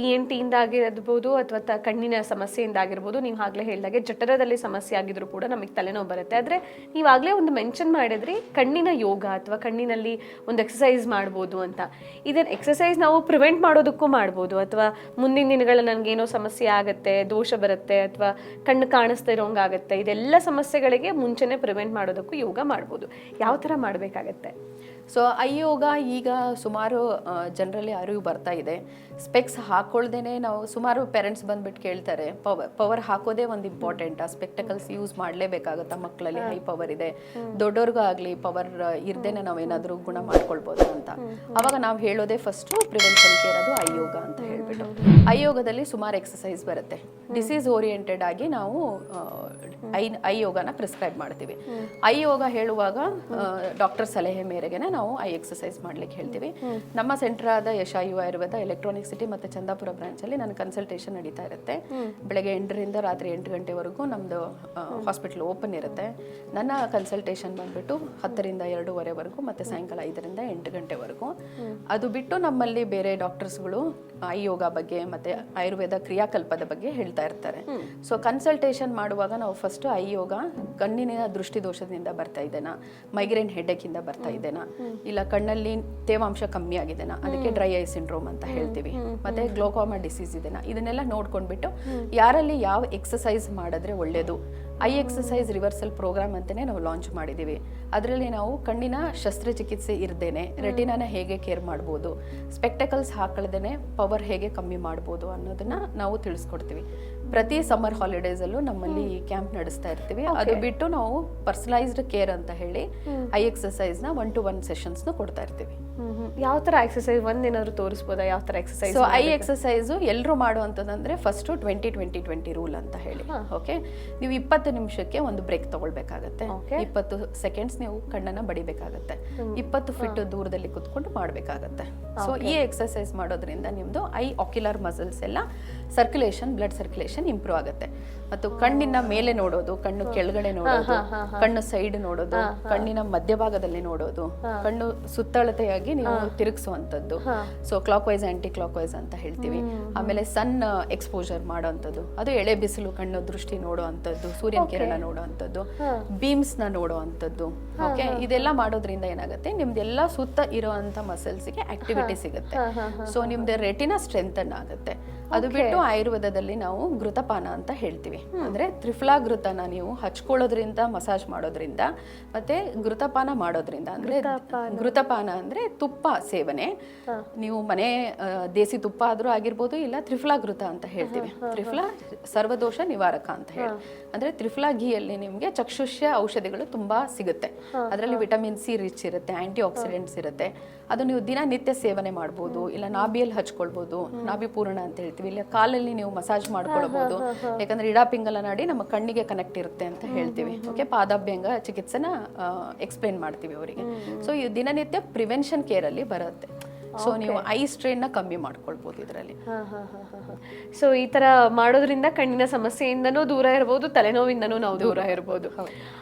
E N ಟಿಯಿಂದ ಆಗಿರ್ಬೋದು ಅಥವಾ ಕಣ್ಣಿನ ಸಮಸ್ಯೆಯಿಂದ ಆಗಿರ್ಬೋದು ನೀವು ಆಗಲೇ ಹೇಳಿದಾಗೆ ಜಠರದಲ್ಲಿ ಸಮಸ್ಯೆ ಆಗಿದ್ರು ಕೂಡ ನಮಗೆ ತಲೆನೋವು ಬರುತ್ತೆ. ಆದರೆ ನೀವಾಗಲೇ ಒಂದು ಮೆನ್ಷನ್ ಮಾಡಿದ್ರಿ, ಕಣ್ಣಿನ ಯೋಗ ಅಥವಾ ಕಣ್ಣಿನಲ್ಲಿ ಒಂದು ಎಕ್ಸಸೈಸ್ ಮಾಡ್ಬೋದು ಅಂತ. ಇದನ್ನು ಎಕ್ಸಸೈಸ್ ನಾವು ಪ್ರಿವೆಂಟ್ ಮಾಡೋದಕ್ಕೂ ಮಾಡ್ಬೋದು. ಅಥವಾ ಮುಂದಿನ ದಿನಗಳಲ್ಲಿ ನನಗೇನೋ ಸಮಸ್ಯೆ ಆಗುತ್ತೆ, ದೋಷ ಬರುತ್ತೆ ಅಥವಾ ಕಣ್ಣು ಕಾಣಿಸ್ತಾ ಇರೋಂಗಾಗುತ್ತೆ ಇದೆಲ್ಲ ಸಮಸ್ಯೆಗಳಿಗೆ ಮುಂಚೆನೇ ಪ್ರಿವೆಂಟ್ ಮಾಡೋದಕ್ಕೂ ಯೋಗ ಮಾಡ್ಬೋದು. ಯಾವ ಥರ ಮಾಡಬೇಕಾಗತ್ತೆ? ಸೊ ಐ ಯೋಗ ಈಗ ಸುಮಾರು ಜನರಲ್ಲಿ ಅರಿವು ಬರ್ತಾ ಇದೆ. ಸ್ಪೆಕ್ಸ್ ಹಾಕೊಳ್ದೇನೆ ನಾವು ಸುಮಾರು ಪೇರೆಂಟ್ಸ್ ಬಂದ್ಬಿಟ್ಟು ಕೇಳ್ತಾರೆ ಪವರ್ ಪವರ್ ಹಾಕೋದೇ ಒಂದು ಇಂಪಾರ್ಟೆಂಟ್ ಆ ಸ್ಪೆಕ್ಟಕಲ್ಸ್ ಯೂಸ್ ಮಾಡಲೇಬೇಕಾಗುತ್ತಾ ಮಕ್ಕಳಲ್ಲಿ ಹೈ. ಪವರ್ ಇದೆ. ದೊಡ್ಡವ್ರಿಗೂ ಆಗಲಿ ಪವರ್ ಇರ್ದೇನೆ ನಾವೇನಾದರೂ ಗುಣ ಮಾಡ್ಕೊಳ್ಬೋದು ಅಂತ. ಅವಾಗ ನಾವು ಹೇಳೋದೇ ಫಸ್ಟು ಪ್ರಿವೆನ್ಷನ್ ಕೇರ್ ಅದು ಐ ಯೋಗ ಅಂತ ಹೇಳ್ಬಿಟ್ಟು. ಐ ಯೋಗದಲ್ಲಿ ಸುಮಾರು ಎಕ್ಸಸೈಸ್ ಬರುತ್ತೆ. ಡಿಸೀಸ್ ಓರಿಯೆಂಟೆಡ್ ಆಗಿ ನಾವು ಐ ಐ ಯೋಗನ ಪ್ರಿಸ್ಕ್ರೈಬ್ ಮಾಡ್ತೀವಿ. ಐ ಯೋಗ ಹೇಳುವಾಗ ಡಾಕ್ಟರ್ ಸಲಹೆ ಮೇರೆಗೆ ನಾವು ಐ ಎಕ್ಸಸೈಸ್ ಮಾಡ್ಲಿಕ್ಕೆ ಹೇಳ್ತೀವಿ. ನಮ್ಮ ಸೆಂಟರ್ ಆದ ಯಶಾಯು ಆಯುರ್ವೇದ ಎಲೆಕ್ಟ್ರಾನಿಕ್ ಸಿಟಿ ಮತ್ತೆ ಚಂದಾಪುರ ಬ್ರಾಂಚ್ ಅಲ್ಲಿ ನನ್ನ ಕನ್ಸಲ್ಟೇಷನ್ ನಡೀತಾ ಇರುತ್ತೆ. ಬೆಳಗ್ಗೆ ಎಂಟರಿಂದ ರಾತ್ರಿ ಎಂಟು ಗಂಟೆವರೆಗೂ ನಮ್ದು ಹಾಸ್ಪಿಟಲ್ ಓಪನ್ ಇರುತ್ತೆ. ನನ್ನ ಕನ್ಸಲ್ಟೇಷನ್ ಬಂದ್ಬಿಟ್ಟು ಹತ್ತರಿಂದ ಎರಡೂವರೆವರೆಗೂ ಮತ್ತೆ ಸಾಯಂಕಾಲ ಐದರಿಂದ ಎಂಟು ಗಂಟೆವರೆಗೂ. ಅದು ಬಿಟ್ಟು ನಮ್ಮಲ್ಲಿ ಬೇರೆ ಡಾಕ್ಟರ್ಸ್ಗಳು ಐ ಯೋಗ ಬಗ್ಗೆ ಮತ್ತೆ ಆಯುರ್ವೇದ ಕ್ರಿಯಾಕಲ್ಪದ ಬಗ್ಗೆ ಹೇಳ್ತಾ ಇರ್ತಾರೆ. ಸೊ ಕನ್ಸಲ್ಟೇಷನ್ ಮಾಡುವಾಗ ನಾವು ಫಸ್ಟ್ ಐ ಯೋಗ ಕಣ್ಣಿನ ದೃಷ್ಟಿದೋಷದಿಂದ ಬರ್ತಾ ಇದೇನಾ ಮೈಗ್ರೇನ್ ಹೆಡ್ಡೆಕ್ ಇಂದ ಬರ್ತಾ ಇದ್ದೇನಾ? ಇಲ್ಲ ಕಣ್ಣಲ್ಲಿ ತೇವಾಂಶ ಕಮ್ಮಿ ಆಗಿದೆನಾ ಅದಕ್ಕೆ ಡ್ರೈ ಐ ಸಿಂಡ್ರೋಮ್ ಅಂತ ಹೇಳ್ತೀವಿ. ಮತ್ತೆ ಗ್ಲೋಕೋಮಾ ಡಿಸೀಸ್ ಇದೆನಾ ಇದನ್ನೆಲ್ಲ ನೋಡ್ಕೊಂಡ್ಬಿಟ್ಟು ಯಾರಲ್ಲಿ ಯಾವ ಎಕ್ಸಸೈಸ್ ಮಾಡಿದ್ರೆ ಒಳ್ಳೇದು? ಐ ಎಕ್ಸಸೈಸ್ ರಿವರ್ಸಲ್ ಪ್ರೋಗ್ರಾಮ್ ಅಂತಾನೆ ನಾವು ಲಾಂಚ್ ಮಾಡಿದ್ದೀವಿ ಅದರಲ್ಲಿ ನಾವು ಕಣ್ಣಿನ ಶಸ್ತ್ರಚಿಕಿತ್ಸೆ ಇರ್ದೇನೆ ರೆಟಿನಾನ ಹೇಗೆ ಕೇರ್ ಮಾಡ್ಬೋದು ಸ್ಪೆಕ್ಟಕಲ್ಸ್ ಹಾಕಳ್ದೇನೆ ಪವರ್ ಹೇಗೆ ಕಮ್ಮಿ ಮಾಡ್ಬೋದು ಅನ್ನೋದನ್ನ ನಾವು ತಿಳಿಸ್ಕೊಡ್ತೀವಿ. ಪ್ರತಿ ಸಮ್ಮರ್ ಹಾಲಿಡೇಸಲ್ಲೂ ನಮ್ಮಲ್ಲಿ ಕ್ಯಾಂಪ್ ನಡೆಸ್ತಾ ಇರ್ತೀವಿ. ಅದು ಬಿಟ್ಟು ನಾವು ಪರ್ಸನಲೈಸ್ಡ್ ಕೇರ್ ಅಂತ ಹೇಳಿ ಐ ಎಕ್ಸಸೈಸ್ನ ಒನ್ ಟು ಒನ್ ಸೆಷನ್ಸ್ನ ಕೊಡ್ತಾ ಇರ್ತೀವಿ. ಯಾವ ಥರ ಎಕ್ಸಸೈಸ್ ಒಂದೇನಾದ್ರು ತೋರಿಸ್ಬೋದಾ? ಯಾವ ಥರ ಎಕ್ಸಸೈಸ್ ಸೊ ಐ ಎಕ್ಸಸೈಸು ಎಲ್ಲರೂ ಮಾಡುವಂಥದ್ದಂದರೆ first twenty twenty twenty rule ಅಂತ ಹೇಳಿ. ಓಕೆ ನೀವು ಇಪ್ಪತ್ತು ನಿಮಿಷಕ್ಕೆ ಒಂದು ಬ್ರೇಕ್ ತಗೊಳ್ಬೇಕಾಗತ್ತೆ. ಇಪ್ಪತ್ತು ಸೆಕೆಂಡ್ಸ್ ನೀವು ಕಣ್ಣನ್ನ ಬಡಿಬೇಕಾಗತ್ತೆ. ಇಪ್ಪತ್ತು ಫಿಟ್ ದೂರದಲ್ಲಿ ಕುತ್ಕೊಂಡು ಮಾಡಬೇಕಾಗತ್ತೆ. ಸೊ ಈ ಎಕ್ಸಸೈಸ್ ಮಾಡೋದ್ರಿಂದ ನಿಮ್ದು ಐ ಆಕ್ಯುಲರ್ ಮಸಲ್ಸ್ ಎಲ್ಲ ಸರ್ಕ್ಯುಲೇಷನ್ ಬ್ಲಡ್ ಸರ್ಕ್ಯುಲೇಷನ್ ಇಂಪ್ರೂವ್ ಆಗುತ್ತೆ. ಮತ್ತು ಕಣ್ಣಿನ ಮೇಲೆ ನೋಡೋದು ಕಣ್ಣು ಕೆಳಗಡೆ ನೋಡೋದು ಕಣ್ಣು ಸೈಡ್ ನೋಡೋದು ಕಣ್ಣಿನ ಮಧ್ಯಭಾಗದಲ್ಲಿ ನೋಡೋದು ಕಣ್ಣು ಸುತ್ತಳತೆಯಾಗಿ ನೀವು ತಿರುಗಿಸುವಂಥದ್ದು. So clockwise anticlockwise ಅಂತ ಹೇಳ್ತೀವಿ. ಆಮೇಲೆ ಸನ್ ಎಕ್ಸ್ಪೋಜರ್ ಮಾಡೋವಂಥದ್ದು. ಅದು ಎಳೆ ಬಿಸಿಲು ಕಣ್ಣು ದೃಷ್ಟಿ ನೋಡುವಂಥದ್ದು ಸೂರ್ಯನ ಕಿರಣ ನೋಡುವಂಥದ್ದು ಬೀಮ್ಸ್ನ ನೋಡುವಂಥದ್ದು. ಓಕೆ ಇದೆಲ್ಲ ಮಾಡೋದ್ರಿಂದ ಏನಾಗುತ್ತೆ? ನಿಮ್ದೆಲ್ಲ ಸುತ್ತ ಇರುವಂತ ಮಸಲ್ಸ್ಗೆ ಆಕ್ಟಿವಿಟಿ ಸಿಗುತ್ತೆ. ಸೊ ನಿಮ್ದು ರೆಟಿನ ಸ್ಟ್ರೆಂಥನ್ ಆಗುತ್ತೆ. ಅದು ಬಿಟ್ಟು ಆಯುರ್ವೇದದಲ್ಲಿ ನಾವು ಘೃತಪಾನ ಅಂತ ಹೇಳ್ತೀವಿ. ಅಂದ್ರೆ ತ್ರಿಫಲಾ ಘೃತನ ನೀವು ಹಚ್ಕೊಳ್ಳೋದ್ರಿಂದ ಮಸಾಜ್ ಮಾಡೋದ್ರಿಂದ ಮತ್ತೆ ಘೃತಪಾನ ಮಾಡೋದ್ರಿಂದ ಅಂದ್ರೆ ಘೃತಪಾನ ಅಂದ್ರೆ ತುಪ್ಪ ಸೇವನೆ. ನೀವು ಮನೆ ದೇಸಿ ತುಪ್ಪ ಆದ್ರೂ ಆಗಿರ್ಬೋದು ಇಲ್ಲ ತ್ರಿಫಲಾ ಘೃತ ಅಂತ ಹೇಳ್ತೀವಿ. ತ್ರಿಫಲಾ ಸರ್ವದೋಷ ನಿವಾರಕ ಅಂತ ಹೇಳಿ. ಅಂದ್ರೆ ತ್ರಿಫಲಾ ಘೀಯಲ್ಲಿ ನಿಮಗೆ ಚಕ್ಷುಷ್ಯ ಔಷಧಿಗಳು ತುಂಬಾ ಸಿಗುತ್ತೆ. ಅದರಲ್ಲಿ ವಿಟಮಿನ್ ಸಿ ರಿಚ್ ಇರುತ್ತೆ ಆಂಟಿ ಆಕ್ಸಿಡೆಂಟ್ಸ್ ಇರುತ್ತೆ. ಅದು ನೀವು ದಿನನಿತ್ಯ ಸೇವನೆ ಮಾಡ್ಬೋದು ಇಲ್ಲ ನಾಭಿಯಲ್ಲಿ ಹಚ್ಕೊಳ್ಬೋದು ನಾಭಿ ಪೂರ್ಣ ಅಂತ ಹೇಳ್ತೀವಿ. ಇಲ್ಲ ಕಾಲಲ್ಲಿ ನೀವು ಮಸಾಜ್ ಮಾಡ್ಕೊಳ್ಬೋದು ಯಾಕಂದ್ರೆ ಇಡಾಪಿಂಗಲ ನಾಡಿ ನಮ್ಮ ಕಣ್ಣಿಗೆ ಕನೆಕ್ಟ್ ಇರುತ್ತೆ ಅಂತ ಹೇಳ್ತೀವಿ. ಓಕೆ ಪಾದಾಭ್ಯಂಗ ಚಿಕಿತ್ಸೆನ ಎಕ್ಸ್ಪ್ಲೇನ್ ಮಾಡ್ತೀವಿ ಅವರಿಗೆ. ಸೊ ಈ ದಿನನಿತ್ಯ ಪ್ರಿವೆನ್ಷನ್ ಕೇರ್ ಅಲ್ಲಿ ಬರುತ್ತೆ. ಸೊ ನೀವು ಐ ಸ್ಟ್ರೈನ್ನ ಕಮ್ಮಿ ಮಾಡ್ಕೊಳ್ಬಹುದು ಇದರಲ್ಲಿ. ಸೊ ಈ ತರ ಮಾಡೋದ್ರಿಂದ ಕಣ್ಣಿನ ಸಮಸ್ಯೆಯಿಂದನೂ ದೂರ ಇರಬಹುದು ತಲೆನೋವಿಂದನೂ ನಾವು ದೂರ ಇರಬಹುದು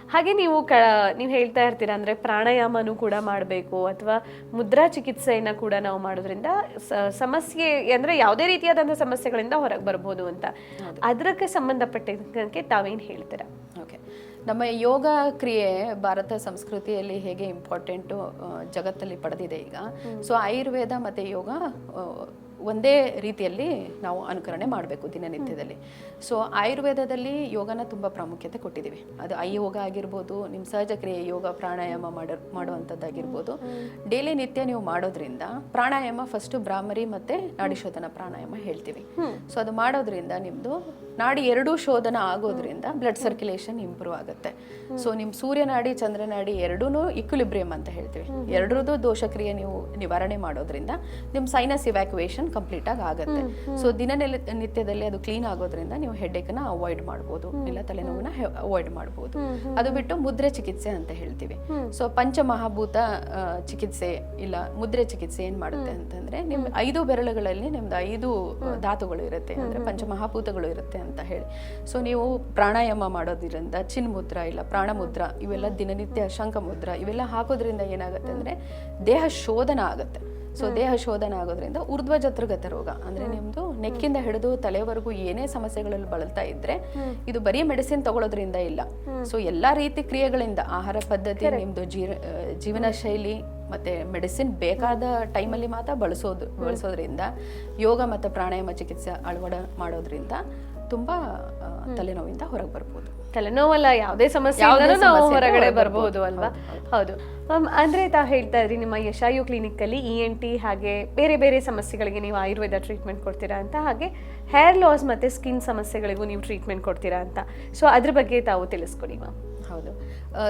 ಹಾಗೆ ನೀವು ಕ ನೀವು ಹೇಳ್ತಾ ಇರ್ತೀರಾ ಅಂದ್ರೆ ಪ್ರಾಣಾಯಾಮನು ಕೂಡ ಮಾಡಬೇಕು ಅಥವಾ ಮುದ್ರಾ ಚಿಕಿತ್ಸೆಯನ್ನ ಕೂಡ ನಾವು ಮಾಡೋದ್ರಿಂದ ಸಮಸ್ಯೆ ಅಂದ್ರೆ ಯಾವುದೇ ರೀತಿಯಾದಂತಹ ಸಮಸ್ಯೆಗಳಿಂದ ಹೊರಗೆ ಬರ್ಬೋದು ಅಂತ. ಅದಕ್ಕೆ ಸಂಬಂಧಪಟ್ಟಕ್ಕೆ ತಾವೇನು ಹೇಳ್ತೀರಾ? ಓಕೆ ನಮ್ಮ ಯೋಗ ಕ್ರಿಯೆ ಭಾರತ ಸಂಸ್ಕೃತಿಯಲ್ಲಿ ಹೇಗೆ ಇಂಪಾರ್ಟೆಂಟು ಜಗತ್ತಲ್ಲಿ ಪಡೆದಿದೆ ಈಗ. ಸೊ ಆಯುರ್ವೇದ ಮತ್ತು ಯೋಗ ಒಂದೇ ರೀತಿಯಲ್ಲಿ ನಾವು ಅನುಕರಣೆ ಮಾಡಬೇಕು ದಿನನಿತ್ಯದಲ್ಲಿ. ಸೊ ಆಯುರ್ವೇದದಲ್ಲಿ ಯೋಗನ ತುಂಬ ಪ್ರಾಮುಖ್ಯತೆ ಕೊಟ್ಟಿದ್ದೀವಿ. ಅದು ಐ ಯೋಗ ಆಗಿರ್ಬೋದು ನಿಮ್ಮ ಸಹಜ ಕ್ರಿಯೆ ಯೋಗ ಪ್ರಾಣಾಯಾಮ ಮಾಡೋ ಮಾಡುವಂಥದ್ದಾಗಿರ್ಬೋದು. ಡೈಲಿ ನಿತ್ಯ ನೀವು ಮಾಡೋದ್ರಿಂದ ಪ್ರಾಣಾಯಾಮ ಫಸ್ಟು ಬ್ರಾಹ್ಮರಿ ಮತ್ತು ನಾಡಿಶೋಧನ ಪ್ರಾಣಾಯಾಮ ಹೇಳ್ತೀವಿ. ಸೊ ಅದು ಮಾಡೋದ್ರಿಂದ ನಿಮ್ಮದು ನಾಡಿ ಎರಡೂ ಶೋಧನ ಆಗೋದ್ರಿಂದ ಬ್ಲಡ್ ಸರ್ಕ್ಯುಲೇಷನ್ ಇಂಪ್ರೂವ್ ಆಗುತ್ತೆ. ಸೊ ನಿಮ್ಮ ಸೂರ್ಯನಾಡಿ ಚಂದ್ರನಾಡಿ ಎರಡೂ ಇಕ್ವಿಲಿಬ್ರಿಯಂ ಅಂತ ಹೇಳ್ತೀವಿ. ಎರಡರದ್ದು ದೋಷಕ್ರಿಯೆ ನೀವು ನಿವಾರಣೆ ಮಾಡೋದ್ರಿಂದ ನಿಮ್ಮ ಸೈನಸ್ ಇವ್ಯಾಕ್ಯುವೇಷನ್ ಕಂಪ್ಲೀಟ್ ಆಗಿ ಆಗುತ್ತೆ. ಸೊ ದಿನ ನಿತ್ಯದಲ್ಲಿ ಅದು ಕ್ಲೀನ್ ಆಗೋದ್ರಿಂದ ನೀವು ಹೆಡ್ಡೇಕನ್ನ ಅವಾಯ್ಡ್ ಮಾಡ್ಬೋದು. ಇಲ್ಲ ತಲೆನೋವನ್ನ ಅವಾಯ್ಡ್ ಮಾಡ್ಬೋದು. ಅದು ಬಿಟ್ಟು ಮುದ್ರೆ ಚಿಕಿತ್ಸೆ ಅಂತ ಹೇಳ್ತೀವಿ. ಸೊ ಪಂಚಮಹಾಭೂತ ಚಿಕಿತ್ಸೆ ಇಲ್ಲ ಮುದ್ರೆ ಚಿಕಿತ್ಸೆ ಏನ್ ಮಾಡುತ್ತೆ ಅಂತಂದ್ರೆ ನಿಮ್ ಐದು ಬೆರಳುಗಳಲ್ಲಿ ನಿಮ್ದು ಐದು ಧಾತುಗಳು ಇರುತ್ತೆ. ಅಂದ್ರೆ ಪಂಚಮಹಾಭೂತಗಳು ಇರುತ್ತೆ ಅಂತ ಹೇಳಿ. ಸೊ ನೀವು ಪ್ರಾಣಾಯಾಮ ಮಾಡೋದ್ರಿಂದ ಚಿನ್ಮುದ್ರ ಇಲ್ಲ ಪ್ರಾಣಮುದ್ರ ಇವೆಲ್ಲ ದಿನನಿತ್ಯ ಶಂಖ ಮುದ್ರ ಇವೆಲ್ಲ ಹಾಕೋದ್ರಿಂದ ಏನಾಗುತ್ತೆ ಅಂದ್ರೆ ದೇಹ ಶೋಧನ ಆಗುತ್ತೆ. ಸೊ ದೇಹ ಶೋಧನ ಆಗೋದ್ರಿಂದ ಊರ್ಧ್ವ ಜತ್ರಗತ ರೋಗ ಅಂದ್ರೆ ನಿಮ್ದು ನೆಕ್ಕಿಂದ ಹಿಡಿದು ತಲೆವರೆಗೂ ಏನೇ ಸಮಸ್ಯೆಗಳಲ್ಲಿ ಬಳಲ್ತಾ ಇದ್ರೆ ಇದು ಬರೀ ಮೆಡಿಸಿನ್ ತಗೊಳ್ಳೋದ್ರಿಂದ ಇಲ್ಲ. ಸೊ ಎಲ್ಲಾ ರೀತಿ ಕ್ರಿಯೆಗಳಿಂದ ಆಹಾರ ಪದ್ಧತಿ ನಿಮ್ದು ಜೀವನ ಶೈಲಿ ಮತ್ತೆ ಮೆಡಿಸಿನ್ ಬೇಕಾದ ಟೈಮಲ್ಲಿ ಮಾತ್ರ ಬಳಸೋದು ಬಳಸೋದ್ರಿಂದ ಯೋಗ ಮತ್ತು ಪ್ರಾಣಾಯಾಮ ಚಿಕಿತ್ಸೆ ಅಳವಡ ಮಾಡೋದ್ರಿಂದ ತುಂಬಾ ತಲೆನೋವಿಂದ ಹೊರಗೆ ಬರ್ಬೋದು. ತಲೆನೋವಲ್ಲ ಯಾವುದೇ ಸಮಸ್ಯೆ ನಾವು ಹೊರಗಡೆ ಬರಬಹುದು. ಅಲ್ವಾ? ಹೌದು ಮ್ಯಾಮ್ ಅಂದ್ರೆ ತಾವು ಹೇಳ್ತಾ ಇದ್ರಿ ನಿಮ್ಮ ಯಶಾಯು ಕ್ಲಿನಿಕ್ ಅಲ್ಲಿ ಇ ಎನ್ ಟಿ ಹಾಗೆ ಬೇರೆ ಬೇರೆ ಸಮಸ್ಯೆಗಳಿಗೆ ನೀವು ಆಯುರ್ವೇದ ಟ್ರೀಟ್ಮೆಂಟ್ ಕೊಡ್ತೀರಾ ಅಂತ ಹಾಗೆ ಹೇರ್ ಲಾಸ್ ಮತ್ತೆ ಸ್ಕಿನ್ ಸಮಸ್ಯೆಗಳಿಗೂ ನೀವು ಟ್ರೀಟ್ಮೆಂಟ್ ಕೊಡ್ತೀರಾ ಅಂತ. ಸೊ ಅದ್ರ ಬಗ್ಗೆ ತಾವು ತಿಳಿಸ್ಕೊಡಿ ಮ್ಯಾಮ್. ಹೌದು.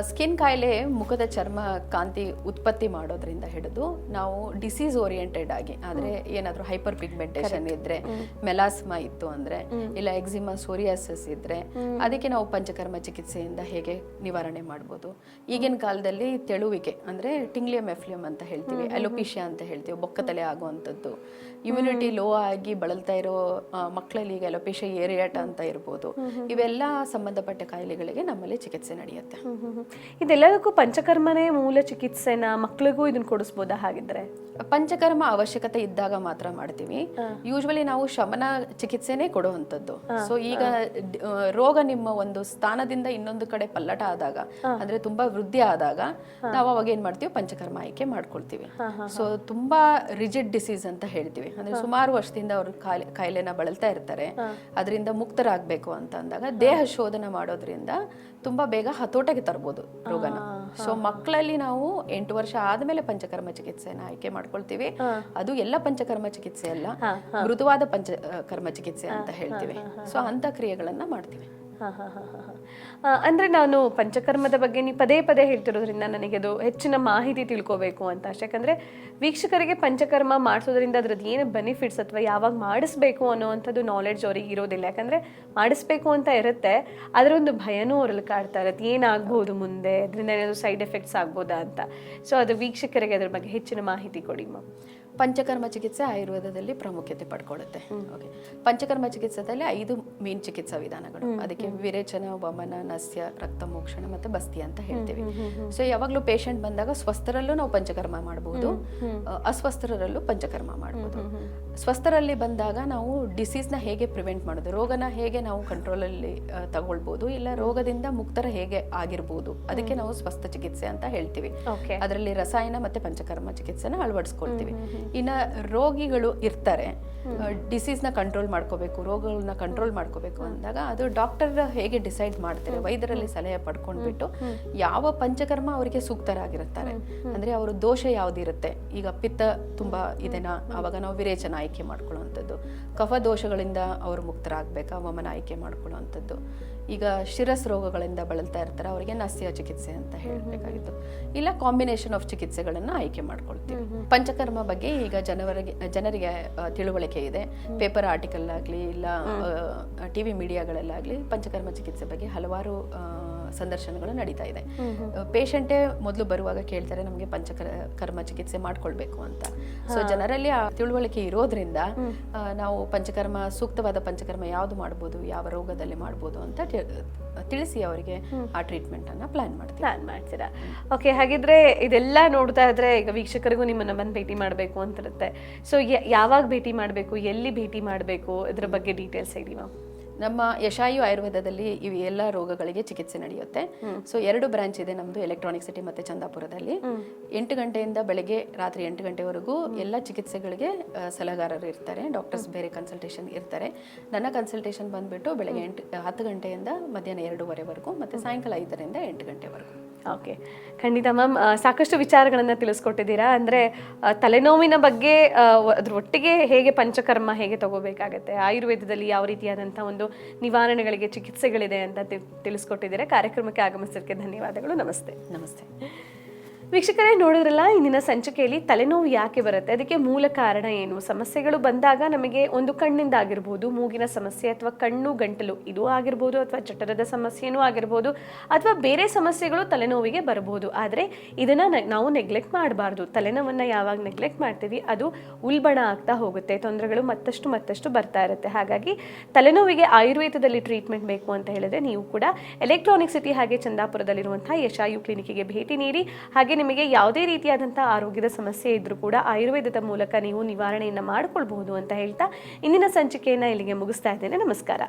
ಸ್ಕಿನ್ ಕಾಯಿಲೆ ಮುಖದ ಚರ್ಮ ಕಾಂತಿ ಉತ್ಪತ್ತಿ ಮಾಡೋದ್ರಿಂದ ಹಿಡಿದು ನಾವು ಡಿಸೀಸ್ ಓರಿಯೆಂಟೆಡ್ ಆಗಿ ಆದ್ರೆ ಏನಾದರೂ ಹೈಪರ್ ಪಿಗ್ಮೆಂಟೇಷನ್ ಇದ್ರೆ ಮೆಲಾಸ್ಮಾ ಇತ್ತು ಅಂದ್ರೆ ಇಲ್ಲ ಎಕ್ಸಿಮಾ ಸೋರಿಯಾಸಸ್ ಇದ್ರೆ ಅದಕ್ಕೆ ನಾವು ಪಂಚಕರ್ಮ ಚಿಕಿತ್ಸೆಯಿಂದ ಹೇಗೆ ನಿವಾರಣೆ ಮಾಡ್ಬೋದು. ಈಗಿನ ಕಾಲದಲ್ಲಿ ತೆಳುವಿಕೆ ಅಂದ್ರೆ ಟಿಂಗ್ಲಿಯಂ ಎಫ್ಲಿಯಂ ಅಂತ ಹೇಳ್ತೀವಿ ಅಲೋಪಿಷಿಯಾ ಅಂತ ಹೇಳ್ತೀವಿ ಬೊಕ್ಕತಲೆ ಆಗುವಂಥದ್ದು. ಇಮ್ಯುನಿಟಿ ಲೋ ಆಗಿ ಬಳಲ್ತಾ ಇರೋ ಮಕ್ಕಳಲ್ಲಿ ಈಗ ಎಲೋಪೇಶ ಏರಿಯಾಟ ಅಂತ ಇರ್ಬೋದು. ಇವೆಲ್ಲ ಸಂಬಂಧಪಟ್ಟ ಕಾಯಿಲೆಗಳಿಗೆ ನಮ್ಮಲ್ಲಿ ಚಿಕಿತ್ಸೆ ನಡೆಯುತ್ತೆ. ಇದೆಲ್ಲದಕ್ಕೂ ಪಂಚಕರ್ಮನೇ ಮೂಲ ಚಿಕಿತ್ಸೆನ ಮಕ್ಕಳಿಗೂ ಇದನ್ನ ಕೊಡಿಸ್ಬೋದಾ ಹಾಗಿದ್ರೆ? ಪಂಚಕರ್ಮ ಅವಶ್ಯಕತೆ ಇದ್ದಾಗ ಮಾತ್ರ ಮಾಡ್ತೀವಿ. ಯೂಶ್ವಲಿ ನಾವು ಶಮನ ಚಿಕಿತ್ಸೆನೆ ಕೊಡುವಂಥದ್ದು. ಸೊ ಈಗ ರೋಗ ನಿಮ್ಮ ಒಂದು ಸ್ಥಾನದಿಂದ ಇನ್ನೊಂದು ಕಡೆ ಪಲ್ಲಟ ಆದಾಗ ಅಂದ್ರೆ ತುಂಬಾ ವೃದ್ಧಿ ಆದಾಗ ನಾವು ಅವಾಗ ಏನ್ ಮಾಡ್ತೀವಿ? ಪಂಚಕರ್ಮ ಆಯ್ಕೆ ಮಾಡ್ಕೊಳ್ತೀವಿ. ಸೊ ತುಂಬಾ ರಿಜಿಡ್ ಡಿಸೀಸ್ ಅಂತ ಹೇಳ್ತೀವಿ. ಅಂದ್ರೆ ಸುಮಾರು ವರ್ಷದಿಂದ ಅವರು ಕಾಯಿಲೆ ಕಾಯಿಲೆನ ಬಳಲ್ತಾ ಇರ್ತಾರೆ. ಅದರಿಂದ ಮುಕ್ತರಾಗಬೇಕು ಅಂತ ಅಂದಾಗ ದೇಹ ಶೋಧನೆ ಮಾಡೋದ್ರಿಂದ ತುಂಬಾ ಬೇಗ ಹತೋಟಿಗೆ ತರ್ಬೋದು ರೋಗನ. ಸೊ ಮಕ್ಕಳಲ್ಲಿ ನಾವು ಎಂಟು ವರ್ಷ ಆದ್ಮೇಲೆ ಪಂಚಕರ್ಮ ಚಿಕಿತ್ಸೆನ ಆಯ್ಕೆ ಮಾಡ್ಕೊಳ್ತೀವಿ. ಅದು ಎಲ್ಲ ಪಂಚಕರ್ಮ ಚಿಕಿತ್ಸೆ ಅಲ್ಲ ಮೃದುವಾದ ಪಂಚಕರ್ಮ ಚಿಕಿತ್ಸೆ ಅಂತ ಹೇಳ್ತೀವಿ. ಸೊ ಅಂತ ಕ್ರಿಯೆಗಳನ್ನ ಮಾಡ್ತೀವಿ. ಹಾ, ಹಾಂ ಹಾಂ ಹಾ, ಅಂದ್ರೆ ನಾನು ಪಂಚಕರ್ಮದ ಬಗ್ಗೆ ನೀವು ಪದೇ ಪದೇ ಹೇಳ್ತಿರೋದ್ರಿಂದ ನನಗೆ ಅದು ಹೆಚ್ಚಿನ ಮಾಹಿತಿ ತಿಳ್ಕೋಬೇಕು ಅಂತ ಅಷ್ಟೇ ಯಾಕಂದ್ರೆ ವೀಕ್ಷಕರಿಗೆ ಪಂಚಕರ್ಮ ಮಾಡಿಸೋದ್ರಿಂದ ಅದ್ರದ್ದು ಏನು ಬೆನಿಫಿಟ್ಸ್ ಅಥವಾ ಯಾವಾಗ ಮಾಡಿಸ್ಬೇಕು ಅನ್ನೋವಂಥದ್ದು ನಾಲೆಡ್ಜ್ ಅವ್ರಿಗೆ ಇರೋದಿಲ್ಲ. ಯಾಕಂದ್ರೆ ಮಾಡಿಸ್ಬೇಕು ಅಂತ ಇರುತ್ತೆ ಅದರ ಒಂದು ಭಯನೂ ಅವರಲ್ಲಿ ಕಾಡ್ತಾ ಇರುತ್ತೆ. ಏನಾಗ್ಬೋದು ಮುಂದೆ? ಅದರಿಂದ ಏನಾದರೂ ಸೈಡ್ ಎಫೆಕ್ಟ್ಸ್ ಆಗ್ಬೋದಾ ಅಂತ. ಸೊ ಅದು ವೀಕ್ಷಕರಿಗೆ ಅದ್ರ ಬಗ್ಗೆ ಹೆಚ್ಚಿನ ಮಾಹಿತಿ ಕೊಡಿ ಮ್ಯಾಮ್ ಪಂಚಕರ್ಮ ಚಿಕಿತ್ಸೆ ಆಯುರ್ವೇದದಲ್ಲಿ ಪ್ರಾಮುಖ್ಯತೆ ಪಡ್ಕೊಳ್ಳುತ್ತೆ. ಓಕೆ ಪಂಚಕರ್ಮ ಚಿಕಿತ್ಸೆದಲ್ಲಿ ಐದು ಮೇನ್ ಚಿಕಿತ್ಸಾ ವಿಧಾನಗಳು. ಅದಕ್ಕೆ ವಿರೇಚನ ವಮನ ನಸ್ಯ ರಕ್ತ ಮೋಕ್ಷಣ ಮತ್ತೆ ಬಸ್ತಿ ಅಂತ ಹೇಳ್ತೀವಿ. ಸೊ ಯಾವಾಗಲೂ ಪೇಷಂಟ್ ಬಂದಾಗ ಸ್ವಸ್ಥರಲ್ಲೂ ನಾವು ಪಂಚಕರ್ಮ ಮಾಡಬಹುದು ಅಸ್ವಸ್ಥರಲ್ಲೂ ಪಂಚಕರ್ಮ ಮಾಡಬಹುದು ಸ್ವಸ್ಥರಲ್ಲಿ ಬಂದಾಗ ನಾವು ಡಿಸೀಸ್ನ ಹೇಗೆ ಪ್ರಿವೆಂಟ್ ಮಾಡೋದು ರೋಗನ ಹೇಗೆ ನಾವು ಕಂಟ್ರೋಲಲ್ಲಿ ತಗೊಳ್ಬೋದು ಇಲ್ಲ ರೋಗದಿಂದ ಮುಕ್ತರ ಹೇಗೆ ಆಗಿರ್ಬೋದು ಅದಕ್ಕೆ ನಾವು ಸ್ವಸ್ಥ ಚಿಕಿತ್ಸೆ ಅಂತ ಹೇಳ್ತೀವಿ. ಅದರಲ್ಲಿ ರಸಾಯನ ಮತ್ತೆ ಪಂಚಕರ್ಮ ಚಿಕಿತ್ಸೆನ ಅಳವಡಿಸ್ಕೊಳ್ತೀವಿ. ಇನ್ನ ರೋಗಿಗಳು ಇರ್ತಾರೆ ಡಿಸೀಸ್ನ ಕಂಟ್ರೋಲ್ ಮಾಡ್ಕೋಬೇಕು ರೋಗಗಳನ್ನ ಕಂಟ್ರೋಲ್ ಮಾಡ್ಕೋಬೇಕು ಅಂದಾಗ ಅದು ಡಾಕ್ಟರ್ ಹೇಗೆ ಡಿಸೈಡ್ ಮಾಡ್ತಾರೆ ವೈದ್ಯರಲ್ಲಿ ಸಲಹೆ ಪಡ್ಕೊಂಡ್ಬಿಟ್ಟು ಯಾವ ಪಂಚಕರ್ಮ ಅವರಿಗೆ ಸೂಕ್ತರಾಗಿರುತ್ತಾರೆ ಅಂದ್ರೆ ಅವರು ದೋಷ ಯಾವ್ದಿರುತ್ತೆ? ಈಗ ಪಿತ್ತ ತುಂಬಾ ಇದೆನಾ? ಅವಾಗ ನಾವು ವಿರೇಚನ ಆಯ್ಕೆ ಮಾಡ್ಕೊಳ್ಳುವಂಥದ್ದು. ಕಫ ದೋಷಗಳಿಂದ ಅವರು ಮುಕ್ತರಾಗಬೇಕಾ ವಮನ ಆಯ್ಕೆ ಮಾಡ್ಕೊಳ್ಳುವಂಥದ್ದು. ಈಗ ಶಿರಸ್ ರೋಗಗಳಿಂದ ಬಳಲ್ತಾ ಇರ್ತಾರೆ ಅವರಿಗೆ ನಸ್ಯ ಚಿಕಿತ್ಸೆ ಅಂತ ಹೇಳಬೇಕಾಗಿತ್ತು. ಇಲ್ಲ ಕಾಂಬಿನೇಷನ್ ಆಫ್ ಚಿಕಿತ್ಸೆಗಳನ್ನ ಆಯ್ಕೆ ಮಾಡ್ಕೊಳ್ತೀವಿ. ಪಂಚಕರ್ಮ ಬಗ್ಗೆ ಈಗ ಜನವರಿಗೆ ಜನರಿಗೆ ತಿಳುವಳಿಕೆ ಇದೆ. ಪೇಪರ್ ಆರ್ಟಿಕಲ್ ಆಗಲಿ ಇಲ್ಲ ಟಿವಿ ಮೀಡಿಯಾಗಳಲ್ಲಾಗಲಿ ಪಂಚಕರ್ಮ ಚಿಕಿತ್ಸೆ ಬಗ್ಗೆ ಹಲವಾರು ಸಂದರ್ಶನಗಳು ನಡೀತಾ ಇದೆ. ಪೇಷಂಟೇ ಮೊದಲು ಬರುವಾಗ ಕೇಳ್ತಾರೆ ನಮಗೆ ಪಂಚಕರ ಕರ್ಮ ಚಿಕಿತ್ಸೆ ಮಾಡ್ಕೊಳ್ಬೇಕು ಅಂತ. ಸೊ ಜನರಲ್ಲಿ ಆ ತಿಳುವಳಿಕೆ ಇರೋದ್ರಿಂದ ನಾವು ಪಂಚಕರ್ಮ ಸೂಕ್ತವಾದ ಪಂಚಕರ್ಮ ಯಾವುದು ಮಾಡ್ಬೋದು ಯಾವ ರೋಗದಲ್ಲಿ ಮಾಡ್ಬೋದು ಅಂತ ತಿಳಿಸಿ ಅವರಿಗೆ ಆ ಟ್ರೀಟ್ಮೆಂಟ್ ಅನ್ನ ಪ್ಲಾನ್ ಮಾಡ್ತೀವಿ. ಪ್ಲಾನ್ ಮಾಡ್ತೀರಾ? ಓಕೆ ಹಾಗಿದ್ರೆ ಇದೆಲ್ಲ ನೋಡ್ತಾ ಇದ್ರೆ ಈಗ ವೀಕ್ಷಕರಿಗೂ ನಿಮ್ಮನ್ನ ಬಂದು ಭೇಟಿ ಮಾಡಬೇಕು ಅಂತಿರುತ್ತೆ. ಸೊ ಯಾವಾಗ ಭೇಟಿ ಮಾಡಬೇಕು ಎಲ್ಲಿ ಭೇಟಿ ಮಾಡಬೇಕು ಇದ್ರ ಬಗ್ಗೆ ಡೀಟೇಲ್ಸ್ ಹೇಳಿ ಮ್ಯಾಮ್ ನಮ್ಮ ಯಶಾಯು ಆಯುರ್ವೇದದಲ್ಲಿ ಇವು ಎಲ್ಲ ರೋಗಗಳಿಗೆ ಚಿಕಿತ್ಸೆ ನಡೆಯುತ್ತೆ. ಸೊ ಎರಡು ಬ್ರಾಂಚ್ ಇದೆ ನಮ್ಮದು ಎಲೆಕ್ಟ್ರಾನಿಕ್ ಸಿಟಿ ಮತ್ತೆ ಚಂದಾಪುರದಲ್ಲಿ. ಎಂಟು ಗಂಟೆಯಿಂದ ಬೆಳಗ್ಗೆ ರಾತ್ರಿ ಎಂಟು ಗಂಟೆವರೆಗೂ ಎಲ್ಲ ಚಿಕಿತ್ಸೆಗಳಿಗೆ ಸಲಹಾರರು ಸಲಹೆಗಾರರು ಇರ್ತಾರೆ ಡಾಕ್ಟರ್ಸ್ ಬೇರೆ ಕನ್ಸಲ್ಟೇಷನ್ ಇರ್ತಾರೆ. ನನ್ನ ಕನ್ಸಲ್ಟೇಷನ್ ಬಂದ್ಬಿಟ್ಟು ಬೆಳಗ್ಗೆ ಎಂಟು ಹತ್ತು ಗಂಟೆಯಿಂದ ಮಧ್ಯಾಹ್ನ ಎರಡೂವರೆವರೆಗೂ ಮತ್ತೆ ಸಾಯಂಕಾಲ ಐದರಿಂದ ಎಂಟು ಗಂಟೆವರೆಗೂ. ಓಕೆ ಖಂಡಿತ ಮ್ಯಾಮ್ ಸಾಕಷ್ಟು ವಿಚಾರಗಳನ್ನು ತಿಳಿಸ್ಕೊಟ್ಟಿದ್ದೀರಾ. ಅಂದರೆ ತಲೆನೋವಿನ ಬಗ್ಗೆ ಅದ್ರ ಒಟ್ಟಿಗೆ ಹೇಗೆ ಪಂಚಕರ್ಮ ಹೇಗೆ ತಗೋಬೇಕಾಗತ್ತೆ, ಆಯುರ್ವೇದದಲ್ಲಿ ಯಾವ ರೀತಿಯಾದಂಥ ಒಂದು ನಿವಾರಣೆಗಳಿಗೆ ಚಿಕಿತ್ಸೆಗಳಿದೆ ಅಂತ ತಿಳಿಸ್ಕೊಟ್ಟಿದ್ದೀರಾ. ಕಾರ್ಯಕ್ರಮಕ್ಕೆ ಆಗಮಿಸೋದಕ್ಕೆ ಧನ್ಯವಾದಗಳು. ನಮಸ್ತೆ. ನಮಸ್ತೆ. ವೀಕ್ಷಕರೇ, ನೋಡಿದ್ರಲ್ಲ, ಇಂದಿನ ಸಂಚಿಕೆಯಲ್ಲಿ ತಲೆನೋವು ಯಾಕೆ ಬರುತ್ತೆ? ಅದಕ್ಕೆ ಮೂಲ ಕಾರಣ ಏನು? ಸಮಸ್ಯೆಗಳು ಬಂದಾಗ ನಮಗೆ ಒಂದು ಕಣ್ಣಿಂದ ಆಗಿರ್ಬೋದು, ಮೂಗಿನ ಸಮಸ್ಯೆ ಅಥವಾ ಕಣ್ಣು, ಗಂಟಲು, ಇದು ಆಗಿರ್ಬೋದು, ಅಥವಾ ಜಠರದ ಸಮಸ್ಯೆನೂ ಆಗಿರ್ಬೋದು, ಅಥವಾ ಬೇರೆ ಸಮಸ್ಯೆಗಳು ತಲೆನೋವಿಗೆ ಬರಬಹುದು ಆದರೆ, ಇದನ್ನ ನಾವು ನೆಗ್ಲೆಕ್ಟ್ ಮಾಡಬಾರ್ದು. ತಲೆನೋವನ್ನು ಯಾವಾಗ ನೆಗ್ಲೆಕ್ಟ್ ಮಾಡ್ತೀವಿ, ಅದು ಉಲ್ಬಣ ಆಗ್ತಾ ಹೋಗುತ್ತೆ. ತೊಂದರೆಗಳು ಮತ್ತಷ್ಟು ಮತ್ತಷ್ಟು ಬರ್ತಾ ಇರುತ್ತೆ. ಹಾಗಾಗಿ, ತಲೆನೋವಿಗೆ ಆಯುರ್ವೇದದಲ್ಲಿ ಟ್ರೀಟ್ಮೆಂಟ್ ಬೇಕು ಅಂತ ಹೇಳಿದ್ರೆ, ನೀವು ಕೂಡ ಎಲೆಕ್ಟ್ರಾನಿಕ್ ಸಿಟಿ ಹಾಗೆ ಚಂದಾಪುರದಲ್ಲಿರುವಂತಹ ಯಶಾಯು ಕ್ಲಿನಿಕ್ಗೆ ಭೇಟಿ ನೀಡಿ, ಹಾಗೆ ನಿಮಗೆ ಯಾವುದೇ ರೀತಿಯಾದಂಥ ಆರೋಗ್ಯದ ಸಮಸ್ಯೆ ಇದ್ದರೂ ಕೂಡ ಆಯುರ್ವೇದದ ಮೂಲಕ ನೀವು ನಿವಾರಣೆಯನ್ನು ಮಾಡಿಕೊಳ್ಬಹುದು ಅಂತ ಹೇಳ್ತಾ ಇಂದಿನ ಸಂಚಿಕೆಯನ್ನು ಇಲ್ಲಿಗೆ ಮುಗಿಸ್ತಾ ಇದ್ದೇನೆ. ನಮಸ್ಕಾರ.